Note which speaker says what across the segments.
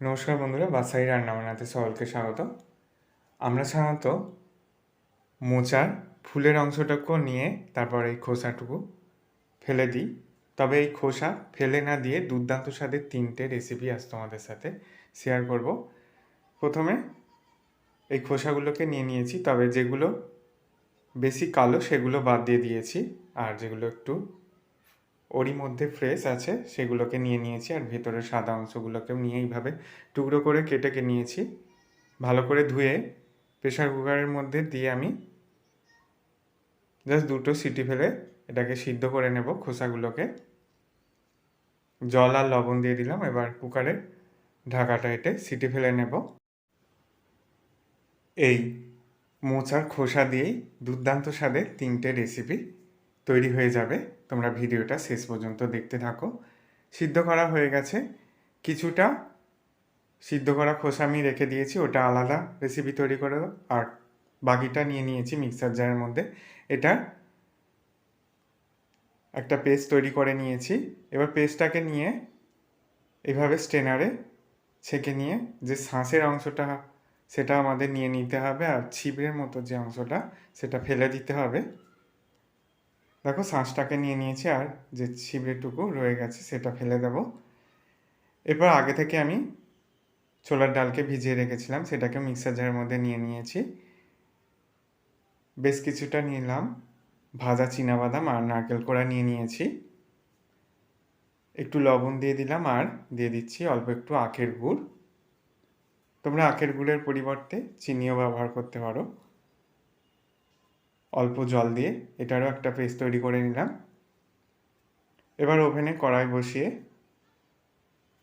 Speaker 1: নমস্কার বন্ধুরা, বাসাই রান্না বানাতে সকলকে স্বাগত আমরা সাধারণত মোচার ফুলের অংশটুকু নিয়ে তারপর এই খোসাটুকু ফেলে দিই। তবে এই খোসা ফেলে না দিয়ে দুর্দান্ত স্বাদের তিনটে রেসিপি আজ তোমাদের সাথে শেয়ার করব। প্রথমে এই খোসাগুলোকে নিয়ে নিয়েছি, তবে যেগুলো বেশি কালো সেগুলো বাদ দিয়ে দিয়েছি, আর যেগুলো একটু ওরই মধ্যে ফ্রেশ আছে, সেগুলোকে নিয়ে নিয়েছি আর ভেতরের সাদা অংশগুলোকেও নিয়ে এইভাবে টুকরো করে কেটে নিয়েছি। ভালো করে ধুয়ে প্রেশার কুকারের মধ্যে দিয়ে আমি জাস্ট দুটো সিটি ফেলে এটাকে সিদ্ধ করে নেব খোসাগুলোকে। জল আর লবণ দিয়ে দিলাম, এবার কুকারে ঢাকাটা এটে সিটি ফেলে নেব। এই মোচার খোসা দিয়েই দুর্দান্ত স্বাদের তিনটে রেসিপি তৈরি হয়ে যাবে। তোমরা ভিডিওটা শেষ পর্যন্ত দেখতে থাকো। সিদ্ধ করা হয়ে গেছে। কিছুটা সিদ্ধ করা খোসা আমি রেখে দিয়েছি, ওটা আলাদা রেসিপি তৈরি করে আর বাকিটা নিয়ে নিয়েছি মিক্সার জারের মধ্যে। এটা একটা পেস্ট তৈরি করে নিয়েছি। এবার পেস্টটাকে নিয়ে এভাবে স্টেনারে ছেঁকে নিয়ে যে শাঁসের অংশটা, সেটা আমাদের নিয়ে নিতে হবে। আর ছিপের মতো যে অংশটা, সেটা ফেলে দিতে হবে। দেখো শাঁসটাকে নিয়ে নিয়েছি আর যে ছিবড়েটুকু রয়ে গেছে সেটা ফেলে দেব। এরপর আগে থেকে আমি ছোলার ডালকে ভিজিয়ে রেখেছিলাম, সেটাকে মিক্সার জারের মধ্যে নিয়ে নিয়েছি। বেশ কিছুটা নিলাম, ভাজা বাদাম আর নারকেল কোড়া নিয়ে নিয়েছি। একটু লবণ দিয়ে দিলাম আর দিয়ে দিচ্ছি অল্প একটু আখের গুড়। তোমরা আখের গুড়ের পরিবর্তে চিনিও ব্যবহার করতে পারো। অল্প জল দিয়ে এটারও একটা পেস্ট তৈরি করে নিলাম। এবার ওভেনে কড়াই বসিয়ে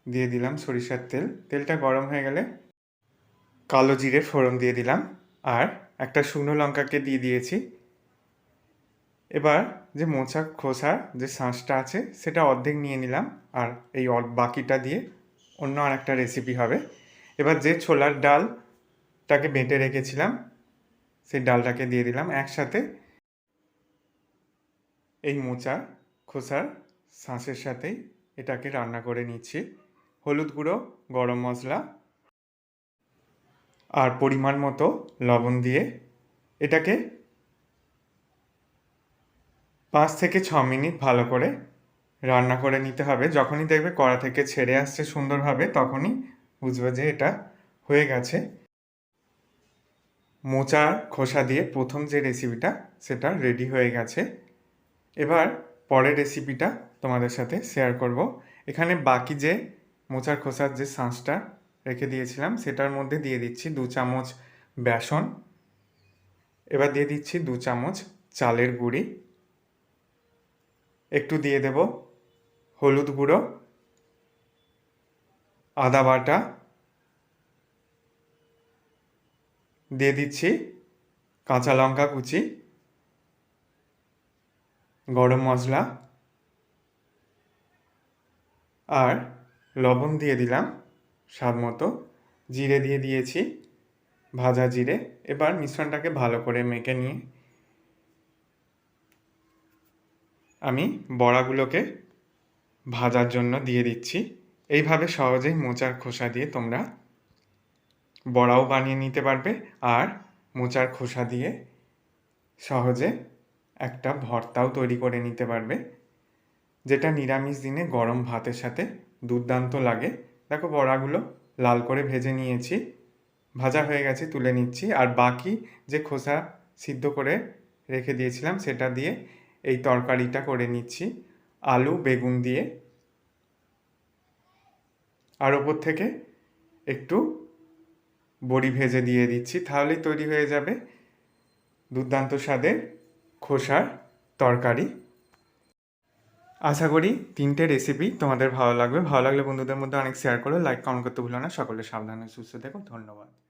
Speaker 1: দিয়ে দিলাম সরিষার তেল। তেলটা গরম হয়ে গেলে কালো জিরে ফোড়ন দিয়ে দিলাম আর একটা শুকনো লঙ্কাকে দিয়ে দিয়েছি। এবার যে মোচা খোসার যে শাঁসটা আছে সেটা অর্ধেক নিয়ে নিলাম আর এই বাকিটা দিয়ে অন্য আর একটা রেসিপি হবে। এবার যে ছোলার ডালটাকে বেটে রেখেছিলাম সেই ডালটাকে দিয়ে দিলাম একসাথে। এই মোচা, খোসার শাঁসের সাথেই এটাকে রান্না করে নিচ্ছি। হলুদ গুঁড়ো, গরম মশলা আর পরিমাণ মতো লবণ দিয়ে এটাকে পাঁচ থেকে ছ মিনিট ভালো করে রান্না করে নিতে হবে। যখনই দেখবে কড়া থেকে ছেড়ে আসছে সুন্দরভাবে, তখনই বুঝবে যে এটা হয়ে গেছে। মোচার খোসা দিয়ে প্রথম যে রেসিপিটা সেটা রেডি হয়ে গেছে। এবার পরের রেসিপিটা তোমাদের সাথে শেয়ার করব। এখানে বাকি যে মোচার খোসার যে শাঁসটা রেখে দিয়েছিলাম, সেটার মধ্যে দিয়ে দিচ্ছি দু চামচ বেসন। এবার দিয়ে দিচ্ছি দু চামচ চালের গুঁড়ি। একটু দিয়ে দেব হলুদ গুঁড়ো, আদা বাটা দিয়ে দিচ্ছি কাঁচা লঙ্কা কুচি, গরম মশলা আর লবণ দিয়ে দিলাম স্বাদ মতো। জিরে দিয়ে দিয়েছি, ভাজা জিরে। এবার মিশ্রণটাকে ভালো করে মেখে নিয়ে আমি বড়াগুলোকে ভাজার জন্য দিয়ে দিচ্ছি। এইভাবে সহজেই মোচার খোসা দিয়ে তোমরা বড়াও বানিয়ে নিতে পারবে আর মোচার খোসা দিয়ে সহজে একটা ভর্তাও তৈরি করে নিতে পারবে, যেটা নিরামিষ দিনে গরম ভাতের সাথে দুর্দান্ত লাগে। দেখো বড়াগুলো লাল করে ভেজে নিয়েছি, ভাজা হয়ে গেছে, তুলে নিচ্ছি। আর বাকি যে খোসা সিদ্ধ করে রেখে দিয়েছিলাম, সেটা দিয়ে এই তরকারিটা করে নিচ্ছি, আলু, বেগুন দিয়ে। আর ওপর থেকে একটু বড়ি ভেজে দিয়ে দিচ্ছি, তাহলেই তৈরি হয়ে যাবে দুর্দান্ত স্বাদের খোসার তরকারি। আশা করি তিনটে রেসিপি তোমাদের ভালো লাগবে। ভালো লাগলে বন্ধুদের মধ্যে অনেক শেয়ার করো লাইক কমেন্ট করতে ভুলো না। সকলে সাবধানে সুস্থ থেকো। ধন্যবাদ।